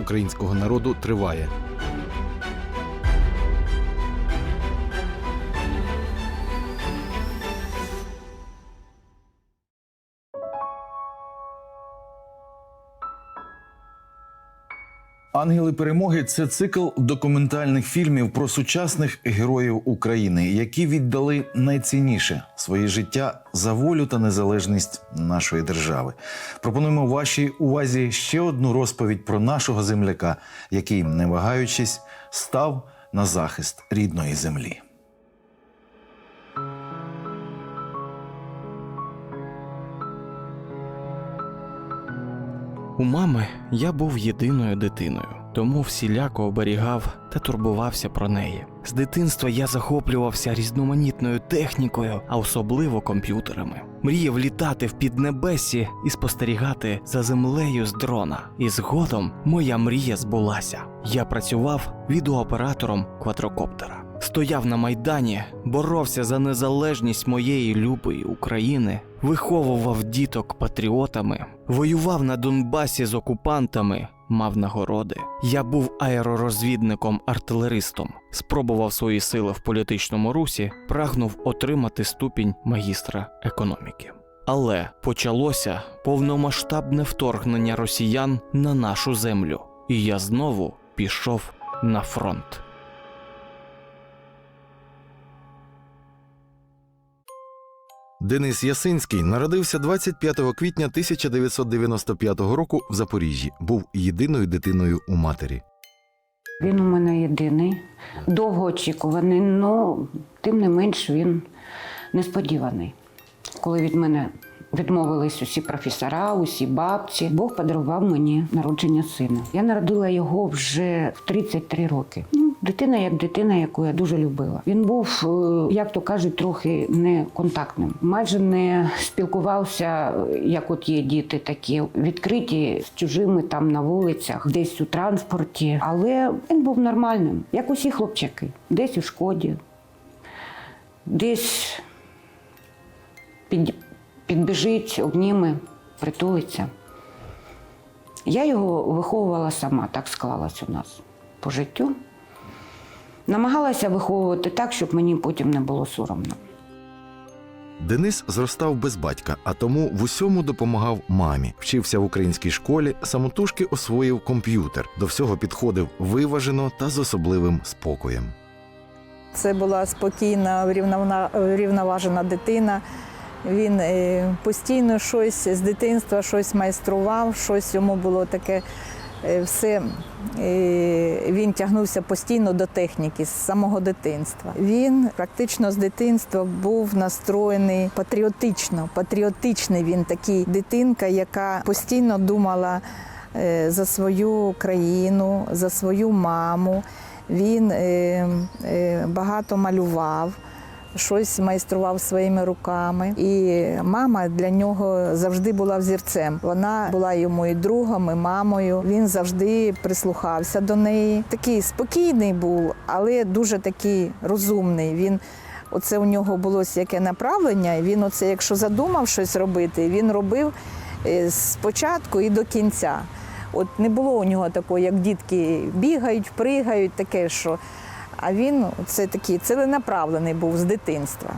українського народу триває. Ангели перемоги це цикл документальних фільмів про сучасних героїв України, які віддали найцінніше своє життя за волю та незалежність нашої держави. Пропонуємо вашій увазі ще одну розповідь про нашого земляка, який, не вагаючись, став на захист рідної землі. У мами я був єдиною дитиною, тому всіляко оберігав та турбувався про неї. З дитинства я захоплювався різноманітною технікою, а особливо комп'ютерами. Мріяв літати в піднебесі і спостерігати за землею з дрона. І згодом моя мрія збулася. Я працював відеооператором квадрокоптера. Стояв на майдані, боровся за незалежність моєї любої України, виховував діток патріотами, воював на Донбасі з окупантами, мав нагороди. Я був аеророзвідником-артилеристом, спробував свої сили в політичному русі, прагнув отримати ступінь магістра економіки. Але почалося повномасштабне вторгнення росіян на нашу землю, і я знову пішов на фронт. Денис Ясинський народився 25 квітня 1995 року в Запоріжжі. Був єдиною дитиною у матері. Він у мене єдиний, довгоочікуваний, але тим не менш він несподіваний. Коли від мене відмовились усі професора, усі бабці, Бог подарував мені народження сина. Я народила його вже в 33 роки. Дитина як дитина, яку я дуже любила. Він був, е, як то кажуть, трохи неконтактним. Майже не спілкувався, як от є діти такі відкриті з чужими там на вулицях, десь у транспорті. Але він був нормальним, як усі хлопчаки, десь у шкоді, десь під, підбіжить, обніме, притулиться. Я його виховувала сама, так склалось у нас по життю. Намагалася виховувати так, щоб мені потім не було соромно. Денис зростав без батька, а тому в усьому допомагав мамі. Вчився в українській школі, самотужки освоїв комп'ютер. До всього підходив виважено та з особливим спокоєм. Це була спокійна, врівноважена дитина. Він е, постійно щось з дитинства, щось майстрував, щось йому було таке. Е, Все е, він тягнувся постійно до техніки з самого дитинства. Він практично з дитинства був настроєний патріотично. Патріотичний він такий дитинка, яка постійно думала е, за свою країну, за свою маму. Він багато малював, щось майстрував своїми руками. І мама для нього завжди була взірцем. Вона була йому і другом, і мамою. Він завжди прислухався до неї. Такий спокійний був, але дуже такий розумний. Він Оце у нього було яке направлення, і він, оце, якщо задумав щось робити, він робив е, спочатку і до кінця. От не було у нього такого, як дітки бігають, пригають, таке що. А він це такий ціленаправлений був з дитинства.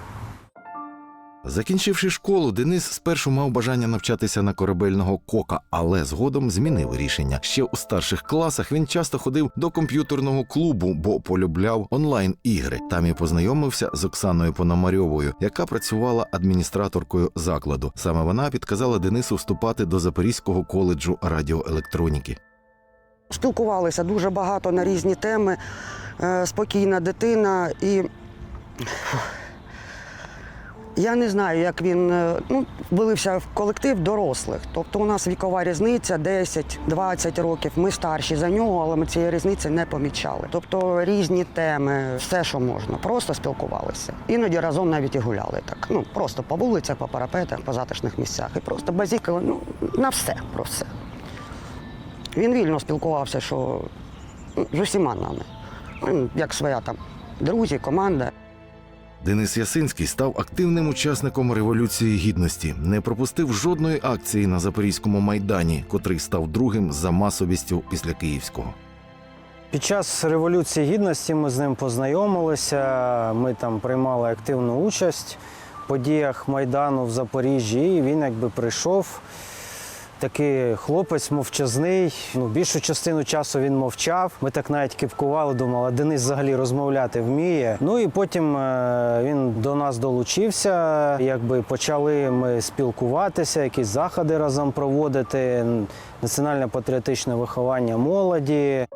Закінчивши школу, Денис спершу мав бажання навчатися на корабельного кока, але згодом змінив рішення. Ще у старших класах він часто ходив до комп'ютерного клубу, бо полюбляв онлайн-ігри. Там і познайомився з Оксаною Пономарьовою, яка працювала адміністраторкою закладу. Саме вона підказала Денису вступати до Запорізького коледжу радіоелектроніки. Спілкувалися дуже багато на різні теми. Е, Спокійна дитина і. Я не знаю, як він е, ну, вилився в колектив дорослих. Тобто у нас вікова різниця 10-20 років. Ми старші за нього, але ми цієї різниці не помічали. Тобто різні теми, все, що можна, просто спілкувалися. Іноді разом навіть і гуляли так. Ну просто по вулицях, по парапетах, по затишних місцях. І просто базікали ну, на все про все. Він вільно спілкувався, що ну, з усіма нами, Ну, як своя там друзі, команда. Денис Ясинський став активним учасником революції гідності, не пропустив жодної акції на запорізькому майдані, котрий став другим за масовістю після київського. Під час Революції Гідності ми з ним познайомилися. Ми там приймали активну участь в подіях Майдану в Запоріжжі. І він якби прийшов. Такий хлопець мовчазний. Ну, більшу частину часу він мовчав. Ми так навіть кипкували, думали, а Денис взагалі розмовляти вміє. Ну і потім е, він до нас долучився. Якби почали ми спілкуватися, якісь заходи разом проводити, національне патріотичне виховання молоді.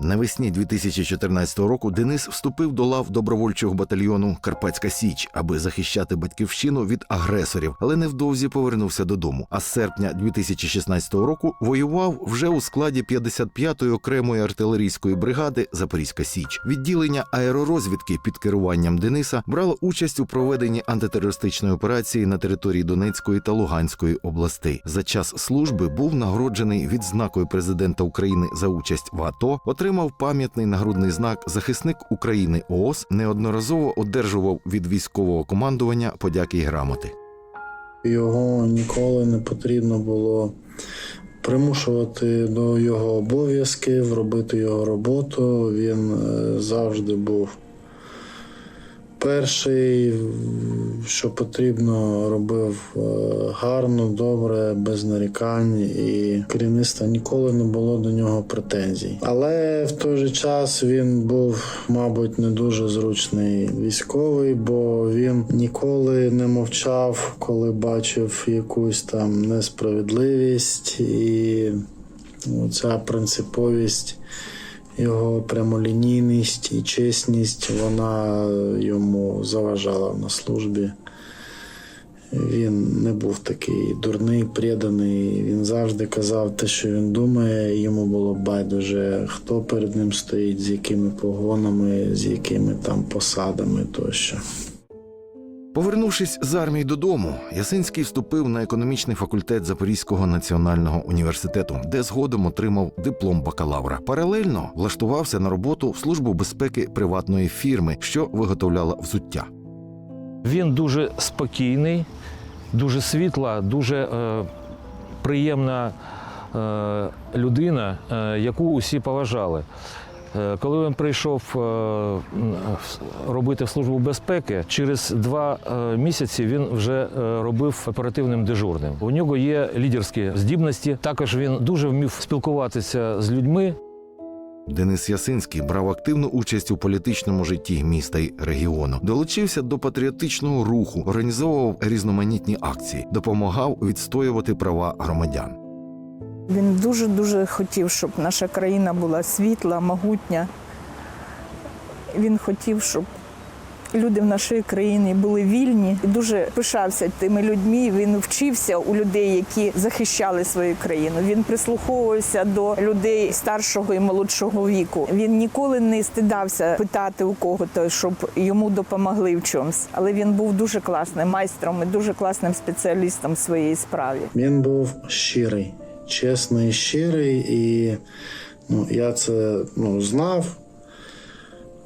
Навесні 2014 року Денис вступив до лав добровольчого батальйону Карпатська Січ, аби захищати батьківщину від агресорів, але невдовзі повернувся додому. А з серпня 2016 року воював вже у складі 55-ї окремої артилерійської бригади Запорізька Січ. Відділення аеророзвідки під керуванням Дениса брало участь у проведенні антитерористичної операції на території Донецької та Луганської областей. За час служби був нагороджений відзнакою президента України за участь в АТО. Отримав пам'ятний нагрудний знак Захисник України ООС. Неодноразово одержував від військового командування подяки й грамоти. Його ніколи не потрібно було примушувати до його обов'язків, робити його роботу. Він е, завжди був перший, що потрібно, робив е, гарно, добре, без нарікань, і керівництва ніколи не було до нього претензій. Але в той же час він був, мабуть, не дуже зручний військовий, бо він ніколи не мовчав, коли бачив якусь там несправедливість і ця принциповість його прямолінійність і чесність, вона йому заважала на службі. Він не був такий дурний, преданий. Він завжди казав те, що він думає. Йому було байдуже, хто перед ним стоїть, з якими погонами, з якими там посадами тощо. Повернувшись з армії додому, Ясинський вступив на економічний факультет Запорізького національного університету, де згодом отримав диплом бакалавра. Паралельно влаштувався на роботу в службу безпеки приватної фірми, що виготовляла взуття. Він дуже спокійний, дуже світла, дуже е, приємна е, людина, е, яку усі поважали. Е, Коли він прийшов е, робити службу безпеки, через два е, місяці він вже робив оперативним дежурним. У нього є лідерські здібності. Також він дуже вмів спілкуватися з людьми, Денис Ясинський брав активну участь у політичному житті міста й регіону, долучився до патріотичного руху, організовував різноманітні акції, допомагав відстоювати права громадян. Він дуже-дуже хотів, щоб наша країна була світла, могутня. Він хотів, щоб люди в нашій країні були вільні і дуже пишався тими людьми. Він вчився у людей, які захищали свою країну. Він прислуховувався до людей старшого і молодшого віку. Він ніколи не стидався питати у кого-то, щоб йому допомогли в чомусь. Але він був дуже класним майстром і дуже класним спеціалістом в своїй справі. Він був щирий, чесний, щирий, і ну, я це ну, знав.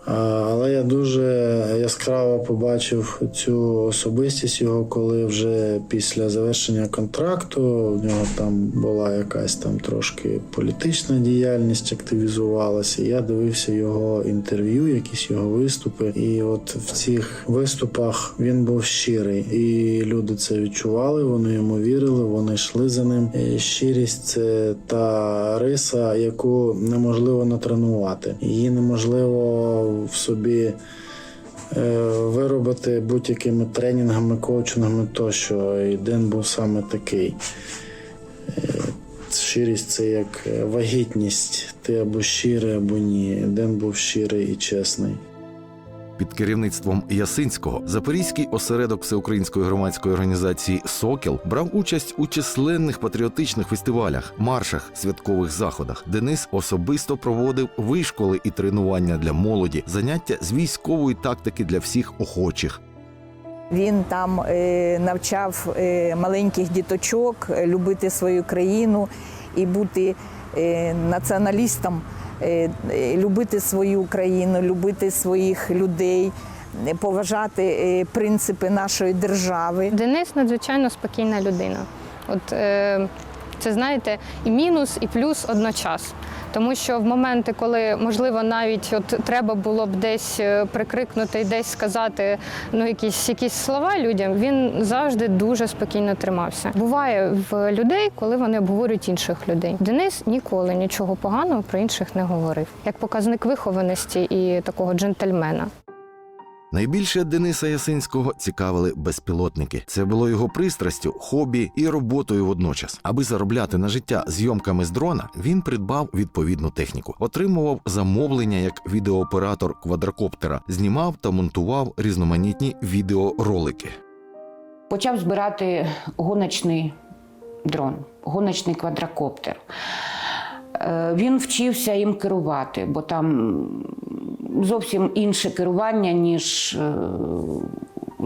Але я дуже яскраво побачив цю особистість його, коли вже після завершення контракту в нього там була якась там трошки політична діяльність, активізувалася. Я дивився його інтерв'ю, якісь його виступи. І от в цих виступах він був щирий, і люди це відчували. Вони йому вірили, вони йшли за ним. І щирість це та риса, яку неможливо натренувати. Її неможливо в собі е, виробити будь-якими тренінгами, коучингами тощо. І день був саме такий. Е, Щирість це як вагітність. Ти або щирий, або ні. Ден був щирий і чесний. Під керівництвом Ясинського Запорізький осередок всеукраїнської громадської організації Сокіл брав участь у численних патріотичних фестивалях, маршах, святкових заходах. Денис особисто проводив вишколи і тренування для молоді, заняття з військової тактики для всіх охочих. Він там е, навчав е, маленьких діточок е, любити свою країну і бути націоналістом, любити свою країну, любити своїх людей, е, поважати е, принципи нашої держави. Денис надзвичайно спокійна людина. От е, це знаєте, і мінус, і плюс одночасно. Тому що в моменти, коли можливо навіть от треба було б десь е, прикрикнути і десь сказати ну якісь якісь слова людям, він завжди дуже спокійно тримався. Буває в людей, коли вони обговорюють інших людей. Денис ніколи нічого поганого про інших не говорив, як показник вихованості і такого джентльмена. Найбільше Дениса Ясинського цікавили безпілотники. Це було його пристрастю, хобі і роботою водночас. Аби заробляти на життя зйомками з дрона, він придбав відповідну техніку, отримував замовлення як відеооператор квадрокоптера, знімав та монтував різноманітні відеоролики. Почав збирати гоночний дрон, гоночний квадрокоптер. Е, Він вчився їм керувати, бо там зовсім інше керування, ніж е,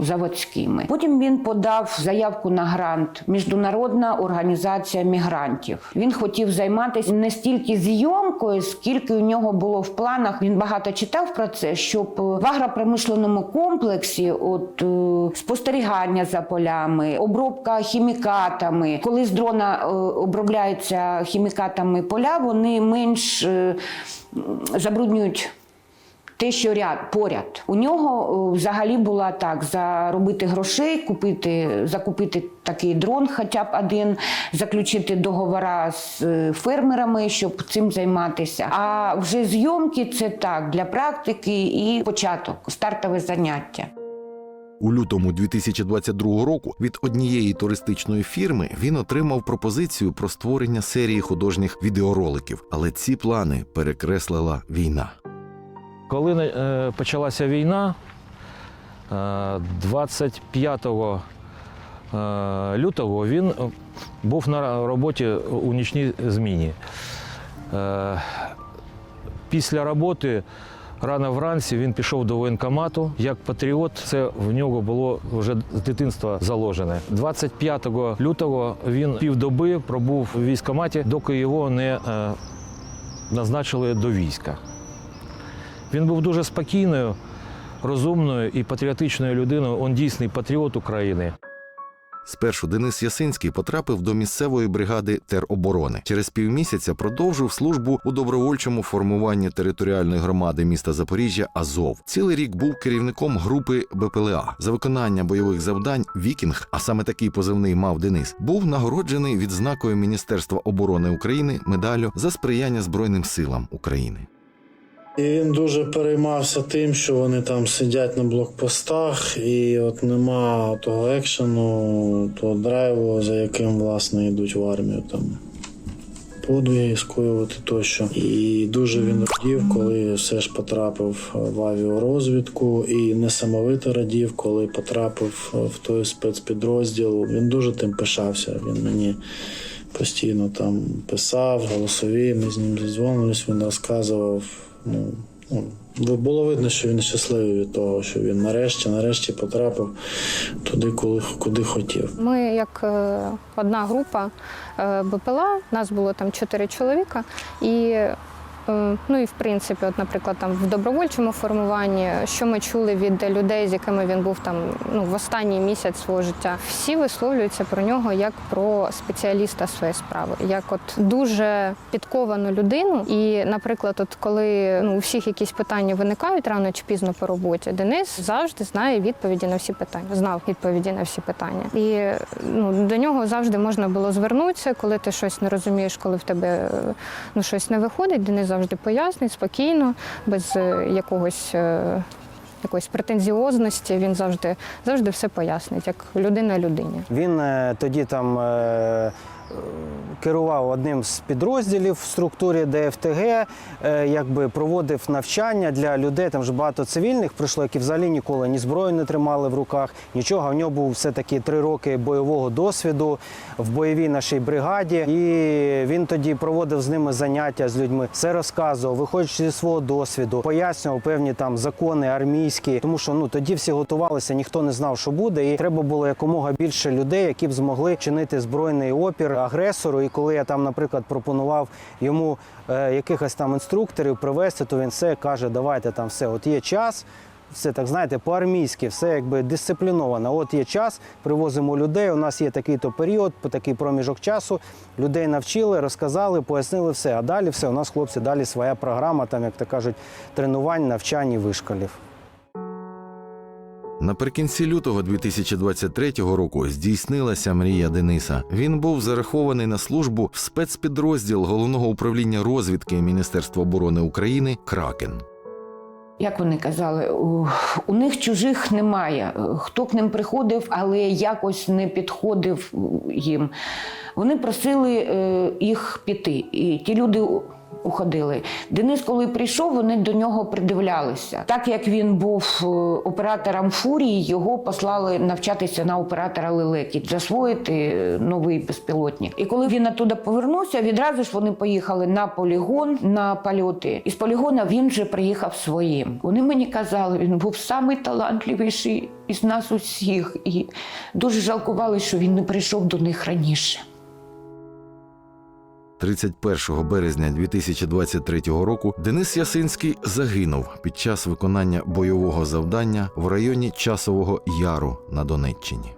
заводськими. Потім він подав заявку на грант Міжнародна організація мігрантів. Він хотів займатися не стільки зйомкою, скільки у нього було в планах. Він багато читав про це, щоб в агропромишленому комплексі, от е, спостерігання за полями, обробка хімікатами. Коли з дрона е, обробляються хімікатами поля, вони менш е, забруднюють те, що ряд поряд. У нього взагалі була так: заробити грошей, купити, закупити такий дрон, хоча б один, заключити договора з е, фермерами, щоб цим займатися. А вже зйомки це так для практики і початок, стартове заняття. У лютому 2022 року від однієї туристичної фірми він отримав пропозицію про створення серії художніх відеороликів, але ці плани перекреслила війна. Коли е, почалася війна, е, 25 е, лютого він е, був на роботі у нічній зміні. Е, Після роботи рано вранці він пішов до воєнкомату. Як патріот, це в нього було вже з дитинства заложене. 25 лютого він півдоби пробув у військкоматі, доки його не е, назначили до війська. Він був дуже спокійною, розумною і патріотичною людиною. Він дійсний патріот України. Спершу Денис Ясинський потрапив до місцевої бригади тероборони. Через півмісяця продовжив службу у добровольчому формуванні територіальної громади міста Запоріжжя Азов. Цілий рік був керівником групи БПЛА. За виконання бойових завдань Вікінг, а саме такий позивний мав Денис, був нагороджений відзнакою Міністерства оборони України медаллю за сприяння Збройним силам України. І він дуже переймався тим, що вони там сидять на блокпостах, і от нема того екшену, того драйву, за яким власне йдуть в армію там подвиги скоювати тощо. І дуже він радів, коли все ж потрапив в авіарозвідку, і несамовито радів, коли потрапив в той спецпідрозділ. Він дуже тим пишався. Він мені постійно там писав, голосові, ми з ним зідзвонились, він розказував. Ну, ну, було видно, що він щасливий від того, що він нарешті, нарешті потрапив туди, коли, куди хотів. Ми як е, одна група е, БПЛА, нас було там чотири чоловіка, і ну і в принципі, от, наприклад, там в добровольчому формуванні, що ми чули від людей, з якими він був там ну в останній місяць свого життя, всі висловлюються про нього як про спеціаліста своєї справи, як от дуже підковану людину. І, наприклад, от коли ну у всіх якісь питання виникають рано чи пізно по роботі, Денис завжди знає відповіді на всі питання, знав відповіді на всі питання. І ну до нього завжди можна було звернутися, коли ти щось не розумієш, коли в тебе е, ну щось не виходить. Денис завжди пояснить спокійно, без е, якогось. е, Якоїсь претензіозності він завжди завжди все пояснить, як людина людині. Він е, тоді там керував одним з підрозділів в структурі ДФТГ, е, якби проводив навчання для людей. Там вже багато цивільних прийшло, які взагалі ніколи ні зброю не тримали в руках, нічого. В нього був все-таки три роки бойового досвіду в бойовій нашій бригаді. І він тоді проводив з ними заняття з людьми, все розказував, виходячи зі свого досвіду, пояснював певні там закони армійські, тому що ну тоді всі готувалися, ніхто не знав, що буде, і треба було якомога більше людей, які б змогли чинити збройний опір агресору. І коли я там, наприклад, пропонував йому е, якихось там інструкторів привезти, то він все каже: давайте там все, от є час. Все так знаєте, по-армійськи, все якби дисципліновано. От є час, привозимо людей. У нас є такий-то період, по такий проміжок часу. Людей навчили, розказали, пояснили все. А далі все. У нас хлопці далі своя програма, там, як то кажуть, тренувань, навчань і вишколів. Наприкінці лютого 2023 року здійснилася мрія Дениса. Він був зарахований на службу в спецпідрозділ головного управління розвідки Міністерства оборони України Кракен. Як вони казали, у, них чужих немає. Хто к ним приходив, але якось не підходив їм. Вони просили е, їх піти. І ті люди уходили. Денис, коли прийшов, вони до нього придивлялися. Так як він був е, оператором фурії, його послали навчатися на оператора лелеки, засвоїти е, новий безпілотник. І коли він оттуда повернувся, відразу ж вони поїхали на полігон на польоти. І з полігона він вже приїхав своїм. Вони мені казали, він був самий талантливіший із нас усіх. І дуже жалкували, що він не прийшов до них раніше. 31 березня 2023 року Денис Ясинський загинув під час виконання бойового завдання в районі Часового Яру на Донеччині.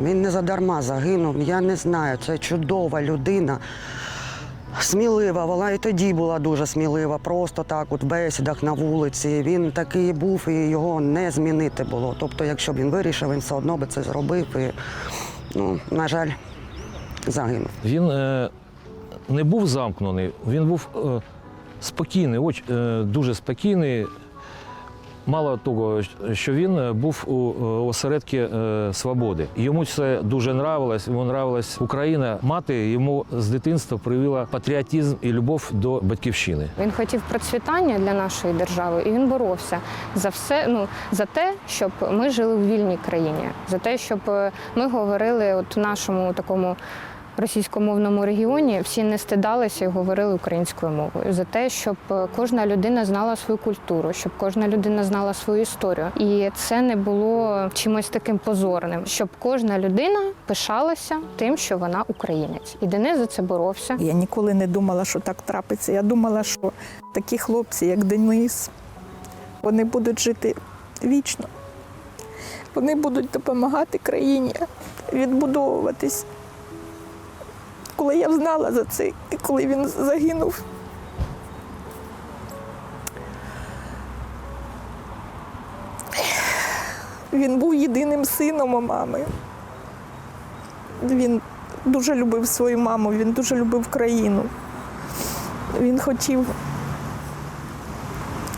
Він не задарма загинув. Я не знаю. Це чудова людина. Смілива, вона і тоді була дуже смілива, просто так, от в бесідах на вулиці. Він такий був, і його не змінити було. Тобто, якщо б він вирішив, він все одно би це зробив. І, ну, на жаль, загинув. Він е, не був замкнений, він був е, спокійний, оч, е, дуже спокійний. Мало того, що він е, був у е, осередку е, свободи. Йому це дуже нравилось, йому нравилась Україна. Мати йому з дитинства привила патріотизм і любов до батьківщини. Він хотів процвітання для нашої держави, і він боровся за все, ну за те, щоб ми жили в вільній країні, за те, щоб ми говорили, от нашому такому. Російськомовному регіоні всі не стидалися і говорили українською мовою за те, щоб е, кожна людина знала свою культуру, щоб кожна людина знала свою історію, і це не було чимось таким позорним, щоб кожна людина пишалася тим, що вона українець, і Денис за це боровся. Я ніколи не думала, що так трапиться. Я думала, що такі хлопці, як Денис, вони будуть жити вічно. Вони будуть допомагати країні відбудовуватись. Коли я знала за це, і коли він загинув, він був єдиним сином у мами. Він дуже любив свою маму, він дуже любив країну. Він хотів,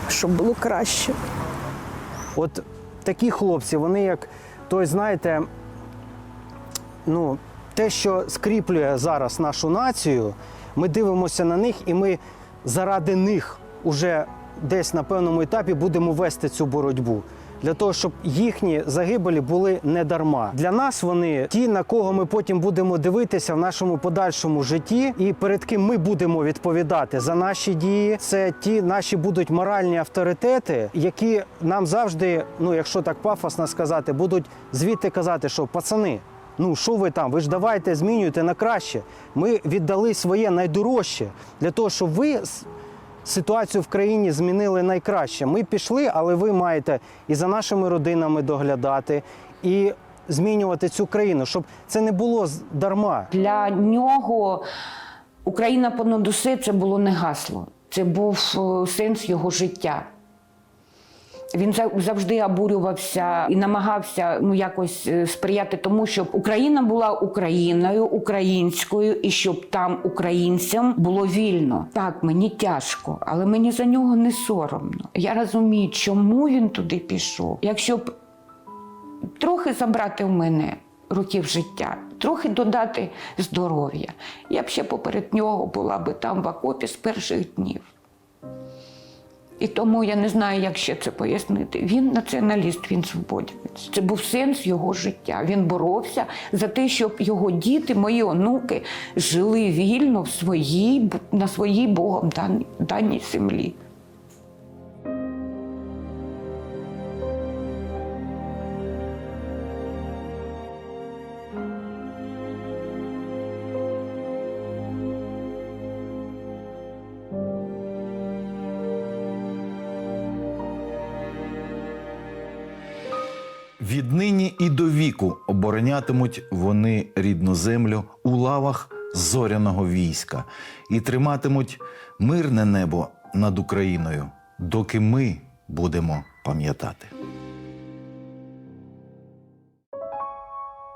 щоб було краще. От такі хлопці, вони як той, знаєте, ну, те, що скріплює зараз нашу націю, ми дивимося на них і ми заради них уже десь на певному етапі будемо вести цю боротьбу. Для того, щоб їхні загибелі були не дарма. Для нас вони ті, на кого ми потім будемо дивитися в нашому подальшому житті, і перед ким ми будемо відповідати за наші дії. Це ті наші будуть моральні авторитети, які нам завжди, ну якщо так пафосно сказати, будуть звідти казати, що пацани. Ну, що ви там? Ви ж давайте змінюйте на краще. Ми віддали своє найдорожче для того, щоб ви ситуацію в країні змінили найкраще. Ми пішли, але ви маєте і за нашими родинами доглядати, і змінювати цю країну, щоб це не було дарма. Для нього Україна понад усе це було не гасло, це був е, сенс його життя. Він за- завжди обурювався і намагався ну, якось е, сприяти тому, щоб Україна була Україною, українською, і щоб там українцям було вільно. Так, мені тяжко, але мені за нього не соромно. Я розумію, чому він туди пішов. Якщо б трохи забрати в мене років життя, трохи додати здоров'я. Я б ще поперед нього була би там в окопі з перших днів. І тому я не знаю, як ще це пояснити. Він націоналіст, він свободівець. Це був сенс його життя. Він боровся за те, щоб його діти, мої онуки, жили вільно в своїй, на своїй Богом даній, землі. Віднині і до віку оборонятимуть вони рідну землю у лавах зоряного війська і триматимуть мирне небо над Україною, доки ми будемо пам'ятати.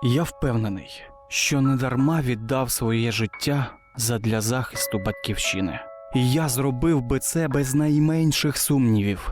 Я впевнений, що недарма віддав своє життя задля захисту батьківщини. І я зробив би це без найменших сумнівів,